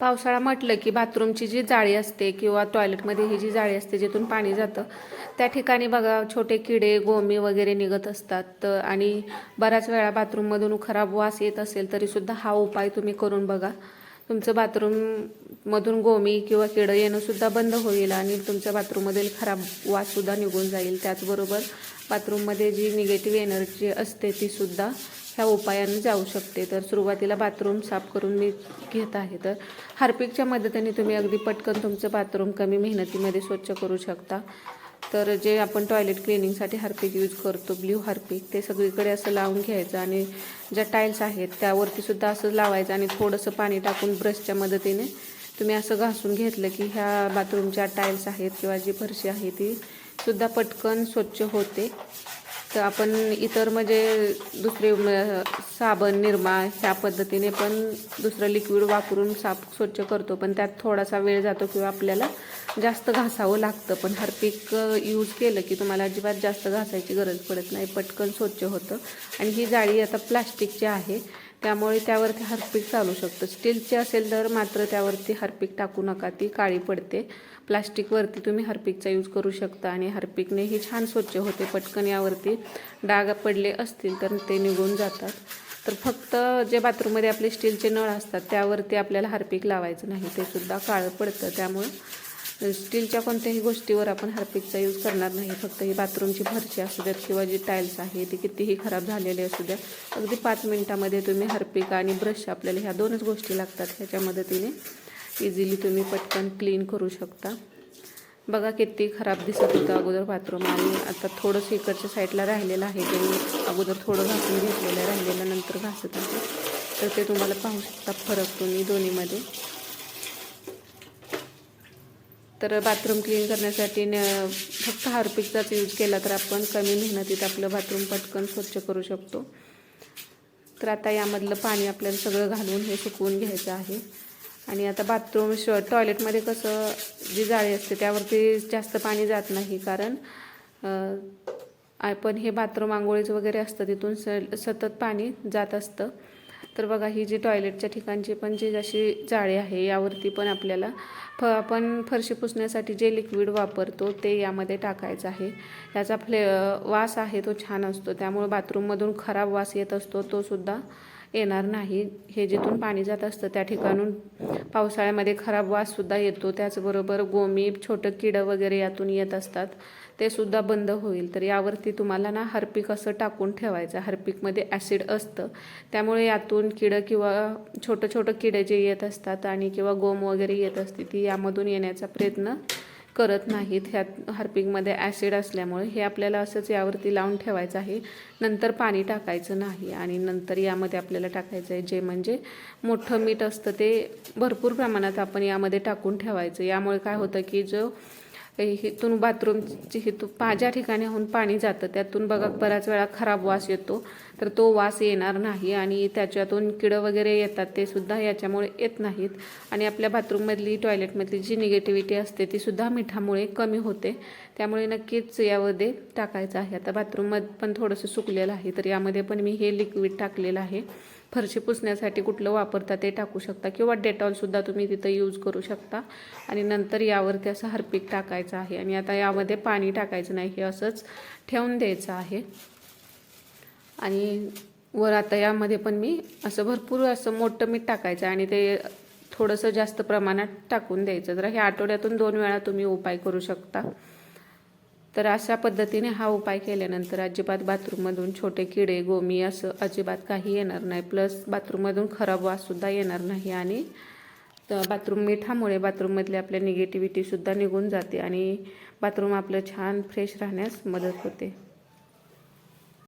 पावसाळा म्हटलं की बाथरूमची जी जाळी असते किंवा टॉयलेटमध्ये ही जी जाळी असते जिथून पाणी जातं त्या ठिकाणी बघा छोटे किडे गोमी वगैरे निघत असतात. तर आणि बऱ्याच वेळा बाथरूममधून खराब वास येत असेल तरीसुद्धा हा उपाय तुम्ही करून बघा. तुमचं बाथरूम मधून गोमी किंवा किडं येणंसुद्धा बंद होईल आणि तुमच्या बाथरूममधील खराब वाससुद्धा निघून जाईल. त्याचबरोबर बाथरूममध्ये जी निगेटिव्ह एनर्जी असते तीसुद्धा ह्या उपायाने जाऊ शकते. तर सुरुवातीला बाथरूम साफ करून मी घेत आहे. तर हार्पिकच्या मदतीने तुम्ही अगदी पटकन तुमचं बाथरूम कमी मेहनतीमध्ये स्वच्छ करू शकता. तर जे आपण टॉयलेट क्लिनिंगसाठी हार्पिक यूज करतो ब्ल्यू हार्पिक ते सगळीकडे असं लावून घ्यायचं आणि ज्या टाईल्स आहेत त्यावरतीसुद्धा असं लावायचं आणि थोडंसं पाणी टाकून ब्रशच्या मदतीने तुम्ही असं घासून घेतलं की ह्या बाथरूमच्या टाईल्स आहेत किंवा जी फरशी आहे ती सुद्धा पटकन स्वच्छ होते. तर आपण इतर म्हणजे दुसरे साबण निरमा ह्या पद्धतीने पण दुसरं लिक्विड वापरून साफ स्वच्छ करतो. पण त्यात थोडासा वेळ जातो किंवा आपल्याला जास्त घासावं लागतं. पण हरपीक यूज केलं की तुम्हाला अजिबात जास्त घासायची गरज पडत नाही. पटकन स्वच्छ होतं. आणि ही जाळी आता प्लास्टिकची आहे. त्यामुळे त्यावरती हार्पिक चालू शकतं. स्टीलची असेल तर मात्र त्यावरती हार्पिक टाकू नका. ती काळी पडते. प्लास्टिकवरती तुम्ही हार्पिकचा यूज करू शकता आणि हार्पिकनेही छान स्वच्छ होते. पटकन यावरती डाग पडले असतील तर ते निघून जातात. तर फक्त जे बाथरूममध्ये आपले स्टीलचे नळ असतात त्यावरती आपल्याला हार्पिक लावायचं नाही. ते सुद्धा काळं पडतं. त्यामुळं स्टीलच्या कोणत्याही गोष्टीवर आपण हार्पिकचा यूज करणार नाही. फक्त ही बाथरूमची फरशी असू द्यात किंवा जी टाईल्स आहे ती कितीही खराब झालेली असू द्या अगदी पाच मिनटामध्ये तुम्ही हार्पिक आणि ब्रश आपल्याला ह्या दोनच गोष्टी लागतात. ह्याच्या मदतीने इझिली तुम्ही पटकन क्लीन करू शकता. बघा किती खराब दिसत होतं अगोदर बाथरूम. आणि आता थोडंसं इकडच्या साईडला राहिलेलं आहे ते मी अगोदर थोडं घासून घेतलेलं राहिलेलं नंतर घासत आहे. तर ते तुम्हाला पाहू शकता फरक तुम्ही दोन्हीमध्ये. तर बाथरूम क्लीन करण्यासाठी न फक्त हार्पिकचाच यूज केला तर आपण कमी मेहनतीत आपलं बाथरूम पटकन स्वच्छ करू शकतो. तर आता यामधलं पाणी आपल्याला सगळं घालून हे सुकवून घ्यायचं आहे. आणि आता बाथरूम श टॉयलेटमध्ये कसं जी जाळी असते त्यावरती जास्त पाणी जात नाही कारण आपण हे बाथरूम आंघोळीचं वगैरे असतं तिथून स सतत पाणी जात असतं. तर बघा ही जी टॉयलेटच्या ठिकाणची पण जी जशी जाळी आहे यावरती पण आपल्याला फ आपण फरशी पुसण्यासाठी जे लिक्विड वापरतो ते यामध्ये टाकायचं आहे. याचा फ्ले वास आहे तो छान असतो. त्यामुळे बाथरूममधून खराब वास येत असतो तो सुद्धा येणार नाही. हे जिथून पाणी जात असतं त्या ठिकाणून पावसाळ्यामध्ये खराब वाससुद्धा येतो. त्याचबरोबर गोमी छोटं किडं वगैरे यातून येत असतात. ते सुद्धा बंद होईल. तर यावरती तुम्हाला ना हरपीक असं टाकून ठेवायचं. हरपीकमध्ये ॲसिड असतं. त्यामुळे यातून किडं किंवा छोटं छोटं किडे जे येत असतात आणि किंवा गोम वगैरे येत असते ती यामधून येण्याचा प्रयत्न करत नाहीत. ह्यात हार्पिकमध्ये ॲसिड असल्यामुळे हे आपल्याला असंच यावरती लावून ठेवायचं आहे. नंतर पाणी टाकायचं नाही आणि नंतर यामध्ये आपल्याला टाकायचं आहे जे म्हणजे मोठं मीठ असतं ते भरपूर प्रमाणात आपण यामध्ये टाकून ठेवायचं. यामुळे काय होतं की जो इथून बाथरूमची हिथून माझ्या ठिकाणीहून पाणी जातं. त्यातून बघा बऱ्याच वेळा खराब वास येतो. तर तो वास येणार नाही आणि त्याच्यातून किडं वगैरे येतात ते सुद्धा याच्यामुळे येत नाहीत. आणि आपल्या बाथरूममधली टॉयलेटमधली जी निगेटिव्हिटी असते ती सुद्धा मिठामुळे कमी होते. त्यामुळे नक्कीच यामध्ये टाकायचं आहे. आता बाथरूममध्ये पण थोडंसं सुकलेलं आहे तर यामध्ये पण मी हे लिक्विड टाकलेलं आहे. फरशी पुसण्यासाठी कुठलं वापरता ते टाकू शकता किंवा डेटॉलसुद्धा तुम्ही तिथं यूज करू शकता. आणि नंतर यावरती असं हरपीक टाकायचं आहे. आणि आता यामध्ये पाणी टाकायचं नाही हे असंच ठेवून द्यायचं आहे. आणि वर आता यामध्ये पण मी असं भरपूर असं मोठं मीठ टाकायचं आणि ते थोडंसं जास्त प्रमाणात टाकून द्यायचं. जरा हे आठवड्यातून दोन वेळा तुम्ही उपाय करू शकता. तर अशा पद्धतीने हा उपाय केल्यानंतर अजिबात बाथरूममधून छोटे किडे गोमी असं अजिबात काही येणार नाही. प्लस बाथरूममधून खराब वाससुद्धा येणार नाही आणि तर बाथरूम मिठामुळे बाथरूममधली आपल्या निगेटिव्हिटीसुद्धा निघून जाते आणि बाथरूम आपलं छान फ्रेश राहण्यास मदत होते.